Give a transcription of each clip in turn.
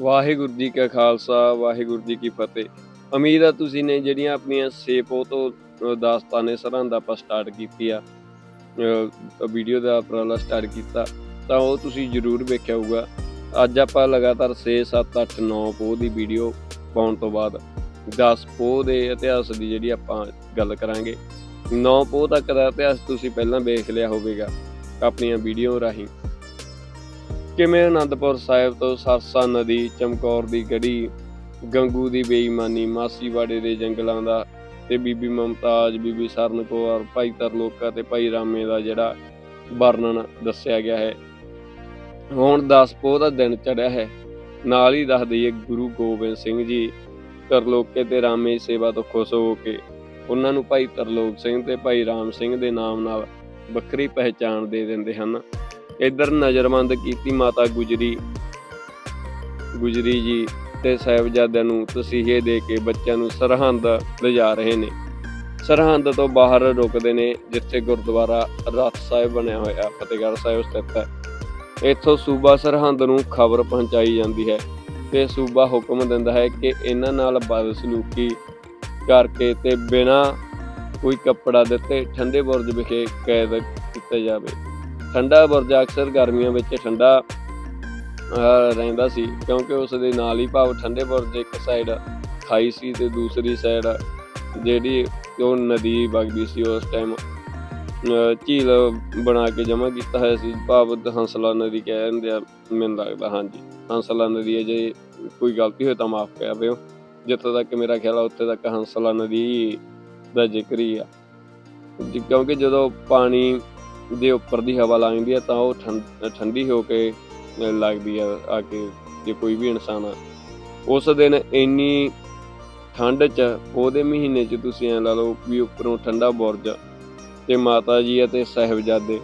ਵਾਹਿਗੁਰੂ ਜੀ ਕਾ ਖਾਲਸਾ ਵਾਹਿਗੁਰੂ ਜੀ ਕੀ ਫਤਿਹ। ਉਮੀਦ ਆ ਤੁਸੀਂ ਨੇ ਜਿਹੜੀਆਂ ਆਪਣੀਆਂ ਸੇਪੋ ਤੋਂ ਅ, ਦਾਸਤਾਨੇ ਸਰਹੰਦ ਆਪਾਂ ਸਟਾਰਟ ਕੀਤੀ ਆ ਵੀਡੀਓ ਦਾ ਉਪਰਾਲਾ ਸਟਾਰਟ ਕੀਤਾ ਤਾਂ ਉਹ ਤੁਸੀਂ ਜਰੂਰ ਵੇਖਿਆ ਹੋਊਗਾ। ਅੱਜ ਆਪਾਂ ਲਗਾਤਾਰ 6 7 8 9 ਪੋਹ ਦੀ ਵੀਡੀਓ ਪਾਉਣ ਤੋਂ ਬਾਅਦ 10 ਪੋਹ ਦੇ ਇਤਿਹਾਸ ਦੀ ਜਿਹੜੀ ਆਪਾਂ ਗੱਲ ਕਰਾਂਗੇ। 9 ਪੋਹ ਤੱਕ ਦਾ ਇਤਿਹਾਸ ਤੁਸੀਂ ਪਹਿਲਾਂ ਵੇਖ ਲਿਆ ਹੋਵੇਗਾ ਆਪਣੀਆਂ ਵੀਡੀਓ ਰਾਹੀਂ। ਕਿਵੇਂ ਅਨੰਦਪੁਰ ਸਾਹਿਬ ਤੋਂ ਸਰਸਾ ਨਦੀ, ਚਮਕੌਰ ਦੀ ਗੜੀ, ਗੰਗੂ ਦੀ ਬੇਈਮਾਨੀ ਮਾਸੀਵਾੜੇ ਦੇ ਜੰਗਲਾਂ ਦਾ ਤੇ ਬੀਬੀ ਮਮਤਾਜ, ਬੀਬੀ ਸਰਨ ਕੌਰ, ਭਾਈ ਤਰਲੋਕਾ ਤੇ ਭਾਈ ਰਾਮੇ ਦਾ ਜਿਹੜਾ ਵਰਣਨ ਦੱਸਿਆ ਗਿਆ ਹੈ। ਹੁਣ 10 ਪੋਹ ਦਾ ਦਿਨ ਚੜਿਆ ਹੈ। ਨਾਲ ਹੀ ਦੱਸ ਦਈਏ ਗੁਰੂ ਗੋਬਿੰਦ ਸਿੰਘ ਜੀ, ਤਰਲੋਕੇ ਤੇ ਰਾਮੇ ਦੀ ਸੇਵਾ ਤੋਂ ਖੁਸ਼ ਹੋ ਕੇ ਉਹਨਾਂ ਨੂੰ ਭਾਈ ਤਰਲੋਕ ਸਿੰਘ ਤੇ ਭਾਈ ਰਾਮ ਸਿੰਘ ਦੇ ਨਾਮ ਨਾਲ ਵੱਖਰੀ ਪਹਿਚਾਣ ਦੇ ਦਿੰਦੇ ਹਨ। ਇੱਧਰ ਨਜ਼ਰਬੰਦ ਕੀਤੀ ਮਾਤਾ ਗੁਜਰੀ। ਗੁਜਰੀ ਜੀ ਤੇ ਸਾਹਿਬਜ਼ਾਦਿਆਂ ਨੂੰ ਤਸੀਹੇ ਦੇ ਕੇ ਬੱਚਿਆਂ ਨੂੰ ਸਰਹੰਦ ਲਿਜਾ ਰਹੇ ਨੇ। ਸਰਹੰਦ ਤੋਂ ਬਾਹਰ ਰੁਕਦੇ ਨੇ, ਜਿੱਥੇ ਗੁਰਦੁਆਰਾ ਰਥ ਸਾਹਿਬ ਬਣਿਆ ਹੋਇਆ, ਫਤਿਹਗੜ੍ਹ ਸਾਹਿਬ ਸਥਿਤ ਹੈ। ਇੱਥੋਂ ਸੂਬਾ ਸਰਹੰਦ ਨੂੰ ਖਬਰ ਪਹੁੰਚਾਈ ਜਾਂਦੀ ਹੈ ਤੇ ਸੂਬਾ ਹੁਕਮ ਦਿੰਦਾ ਹੈ ਕਿ ਇਹਨਾਂ ਨਾਲ ਬਦਸਲੂਕੀ ਕਰਕੇ ਤੇ ਬਿਨਾਂ ਕੋਈ ਕੱਪੜਾ ਦਿੱਤੇ ਠੰਡੇ ਬੁਰਜ ਵਿਖੇ ਕੈਦ ਕੀਤਾ ਜਾਵੇ। ਠੰਡਾ ਬੁਰਜ ਅਕਸਰ ਗਰਮੀਆਂ ਵਿੱਚ ਠੰਡਾ ਰਹਿੰਦਾ ਸੀ, ਕਿਉਂਕਿ ਉਸ ਦੇ ਨਾਲ ਹੀ ਭਾਵ ਠੰਡੇ ਬੁਰਜ ਇੱਕ ਸਾਈਡ ਖਾਈ ਸੀ ਤੇ ਦੂਸਰੀ ਸਾਈਡ ਜਿਹੜੀ ਉਹ ਨਦੀ ਵਗਦੀ ਸੀ ਉਸ ਟਾਈਮ ਝੀਲ ਬਣਾ ਕੇ ਜਮ੍ਹਾਂ ਕੀਤਾ ਹੋਇਆ ਸੀ, ਭਾਵ ਹੰਸਲਾ ਨਦੀ ਕਹਿੰਦੇ ਆ ਮੈਨੂੰ ਲੱਗਦਾ, ਹਾਂਜੀ ਹੰਸਲਾ ਨਦੀ ਹੈ, ਜੇ ਕੋਈ ਗਲਤੀ ਹੋਏ ਤਾਂ ਮਾਫ ਕਰ ਦਿਓ, ਜਿੱਥੇ ਤੱਕ ਮੇਰਾ ਖਿਆਲ ਆ, ਉੱਥੇ ਤੱਕ ਹੰਸਲਾ ਨਦੀ ਦਾ ਜ਼ਿਕਰ ਹੀ ਆ, ਕਿਉਂਕਿ ਜਦੋਂ ਪਾਣੀ ਦੇ ਉੱਪਰ ਦੀ ਹਵਾ ਲੱਗਦੀ ਹੈ ਤਾਂ ਉਹ ਠੰਡ- ਠੰਡੀ ਹੋ ਕੇ ਲੱਗਦੀ ਆ ਆ ਕੇ ਜੇ ਕੋਈ ਵੀ ਇਨਸਾਨ ਆ। ਉਸ ਦਿਨ ਇੰਨੀ ਠੰਡ 'ਚ, ਉਹਦੇ ਮਹੀਨੇ 'ਚ ਤੁਸੀਂ ਐ ਲਾ ਲਓ ਵੀ ਉੱਪਰੋਂ ਠੰਡਾ ਬੁਰਜ ਤੇ ਮਾਤਾ ਜੀ ਅਤੇ ਸਾਹਿਬਜ਼ਾਦੇ।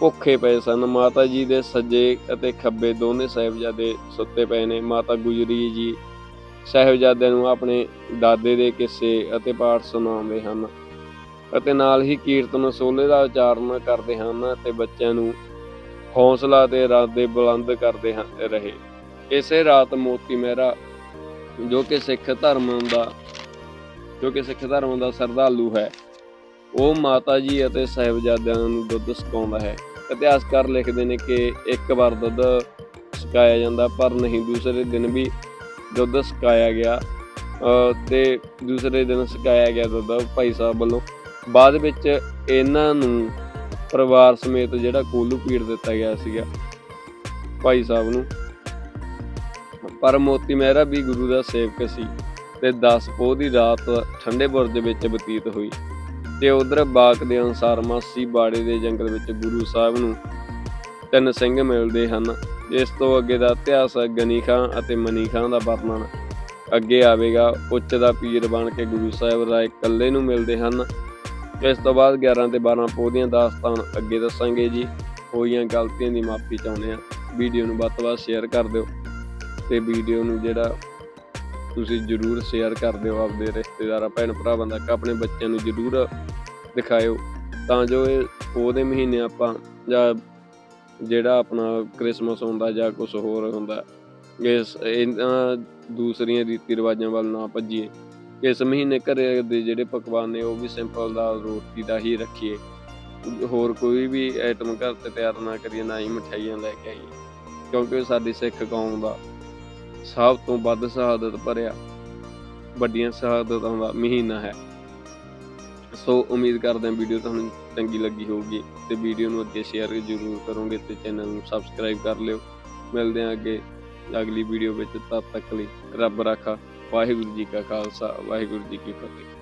ਭੁੱਖੇ ਪਏ ਸਨ। ਮਾਤਾ ਜੀ ਦੇ ਸੱਜੇ ਅਤੇ ਖੱਬੇ ਦੋਨੇ ਸਾਹਿਬਜ਼ਾਦੇ ਸੁੱਤੇ ਪਏ ਨੇ। ਮਾਤਾ ਗੁਜਰੀ ਜੀ ਸਾਹਿਬਜ਼ਾਦਿਆਂ ਨੂੰ ਆਪਣੇ ਦਾਦੇ ਦੇ ਕਿੱਸੇ ਅਤੇ ਪਾਠ ਸੁਣਾਉਂਦੇ ਹਨ। ਅਤੇ ਨਾਲ ਹੀ ਕੀਰਤਨ ਸੋਲੇ ਦਾ ਉਚਾਰਨ ਕਰਦੇ ਹਨ ਅਤੇ ਬੱਚਿਆਂ ਨੂੰ ਹੌਸਲਾ ਤੇ ਇਰਾਦੇ ਬੁਲੰਦ ਕਰਦੇ ਰਹੇ। ਇਸੇ ਰਾਤ ਮੋਤੀ ਮਹਿਰਾ, ਜੋ ਕਿ ਸਿੱਖ ਧਰਮ ਦਾ, ਜੋ ਕਿ ਸਿੱਖ ਧਰਮ ਦਾ ਸਰਦਾਲੂ ਹੈ, ਉਹ ਮਾਤਾ ਜੀ ਅਤੇ ਸਾਹਿਬਜ਼ਾਦਿਆਂ ਨੂੰ ਦੁੱਧ ਸਕਾਉਂਦਾ ਹੈ। ਇਤਿਹਾਸਕਾਰ ਲਿਖਦੇ ਨੇ ਕਿ ਇੱਕ ਵਾਰ ਦੁੱਧ ਸਕਾਇਆ ਜਾਂਦਾ, ਪਰ ਨਹੀਂ, ਦੂਸਰੇ ਦਿਨ ਵੀ ਦੁੱਧ ਸਕਾਇਆ ਗਿਆ, ਅਹ ਤੇ ਦੂਸਰੇ ਦਿਨ ਸਕਾਇਆ ਗਿਆ ਦੁੱਧ ਭਾਈ ਸਾਹਿਬ ਵੱਲੋਂ। ਬਾਅਦ ਵਿੱਚ ਇਹਨਾਂ ਨੂੰ ਪਰਿਵਾਰ ਸਮੇਤ ਜਿਹੜਾ ਕੋਲੂ ਪੀੜ ਦਿੱਤਾ ਗਿਆ ਸੀਗਾ ਭਾਈ ਸਾਹਿਬ ਨੂੰ। ਪਰ ਮੋਤੀ ਮਹਿਰਾ ਵੀ ਗੁਰੂ ਦਾ ਸੇਵਕ ਸੀ ਤੇ 10 ਪੋਹ ਦੀ ਰਾਤ ਠੰਡੇ ਬੁਰਜ ਵਿੱਚ ਬਤੀਤ ਹੋਈ ਤੇ ਉਧਰ ਬਾਕ ਦੇ ਅਨਸਾਰ ਮਾਸੀ ਬਾੜੇ ਦੇ ਜੰਗਲ ਵਿੱਚ ਗੁਰੂ ਸਾਹਿਬ ਨੂੰ ਤਿੰਨ ਸਿੰਘ ਮਿਲਦੇ ਹਨ। ਇਸ ਤੋਂ ਅੱਗੇ ਦਾ ਇਤਿਹਾਸ ਗਨੀ ਖਾਂ ਅਤੇ ਮਨੀ ਖਾਂ ਦਾ ਵਰਣਨ ਅੱਗੇ ਆਵੇਗਾ। ਉੱਚ ਦਾ ਪੀਰ ਬਣ ਕੇ ਗੁਰੂ ਸਾਹਿਬ ਰਾਏ ਇਕੱਲੇ ਨੂੰ ਮਿਲਦੇ ਹਨ। ਇਸ ਤੋਂ ਬਾਅਦ 11 ਤੇ 12 ਪੋਹ ਦੀਆਂ ਦਾਸਤਾਨ ਅੱਗੇ ਦੱਸਾਂਗੇ ਜੀ। ਹੋਈਆਂ ਗਲਤੀਆਂ ਦੀ ਮਾਫੀ ਚਾਹੁੰਦੇ ਆ ਵੀਡੀਓ ਨੂੰ ਵੱਧ ਤੋਂ ਵੱਧ ਸ਼ੇਅਰ ਕਰ ਦਿਓ। ਤੇ ਵੀਡੀਓ ਨੂੰ ਜਿਹੜਾ ਤੁਸੀਂ ਜਰੂਰ ਸ਼ੇਅਰ ਕਰ ਦਿਓ। ਆਪਦੇ ਰਿਸ਼ਤੇਦਾਰਾਂ, ਭੈਣ ਭਰਾਵਾਂ ਤੱਕ, ਆਪਣੇ ਬੱਚਿਆਂ ਨੂੰ ਜਰੂਰ ਦਿਖਾਇਓ। ਤਾਂ ਜੋ ਇਹ ਉਹਦੇ ਮਹੀਨੇ ਆਪਾਂ ਜਾਂ ਜਿਹੜਾ ਆਪਣਾ ਕ੍ਰਿਸਮਸ ਹੁੰਦਾ ਜਾਂ ਕੁਝ ਹੋਰ ਹੁੰਦਾ, ਇਸ ਇਹਨਾਂ ਦੂਸਰੀਆਂ ਰੀਤੀ ਰਿਵਾਜਾਂ ਵੱਲ ਨਾ ਭੱਜੀਏ। ਇਸ ਮਹੀਨੇ ਘਰੇ ਦੇ ਜਿਹੜੇ ਪਕਵਾਨ ਨੇ, ਉਹ ਵੀ ਸਿੰਪਲ ਦਾ ਰੋਟੀ ਦਾ ਹੀ ਰੱਖੀਏ। ਹੋਰ ਕੋਈ ਵੀ ਆਈਟਮ ਘਰ ਤੇ ਤਿਆਰ ਨਾ ਕਰੀਏ, ਨਾ ਹੀ ਮਠਿਆਈਆਂ ਲੈ ਕੇ ਆਈਏ। ਕਿਉਂਕਿ ਸਾਡੀ ਸਿੱਖ ਕੌਮ ਦਾ ਸਭ ਤੋਂ ਵੱਧ ਸ਼ਹਾਦਤ ਭਰਿਆ, ਵੱਡੀਆਂ ਸ਼ਹਾਦਤਾਂ ਦਾ ਮਹੀਨਾ ਹੈ। ਸੋ ਉਮੀਦ ਕਰਦੇ ਹਾਂ ਵੀਡੀਓ ਤੁਹਾਨੂੰ ਚੰਗੀ ਲੱਗੀ ਹੋਊਗੀ ਤੇ ਵੀਡੀਓ ਨੂੰ ਅੱਗੇ ਸ਼ੇਅਰ ਜ਼ਰੂਰ ਕਰੋਗੇ ਤੇ ਚੈਨਲ ਨੂੰ ਸਬਸਕ੍ਰਾਈਬ ਕਰ ਲਿਓ। ਮਿਲਦੇ ਹਾਂ ਅੱਗੇ ਅਗਲੀ ਵੀਡੀਓ ਵਿੱਚ ਤਦ ਤੱਕ ਲਈ ਰੱਬ ਰਾਖਾ, ਵਾਹਿਗੁਰੂ ਜੀ ਕਾ ਖਾਲਸਾ, ਵਾਹਿਗੁਰੂ ਜੀ ਕੀ ਫਤਿਹ।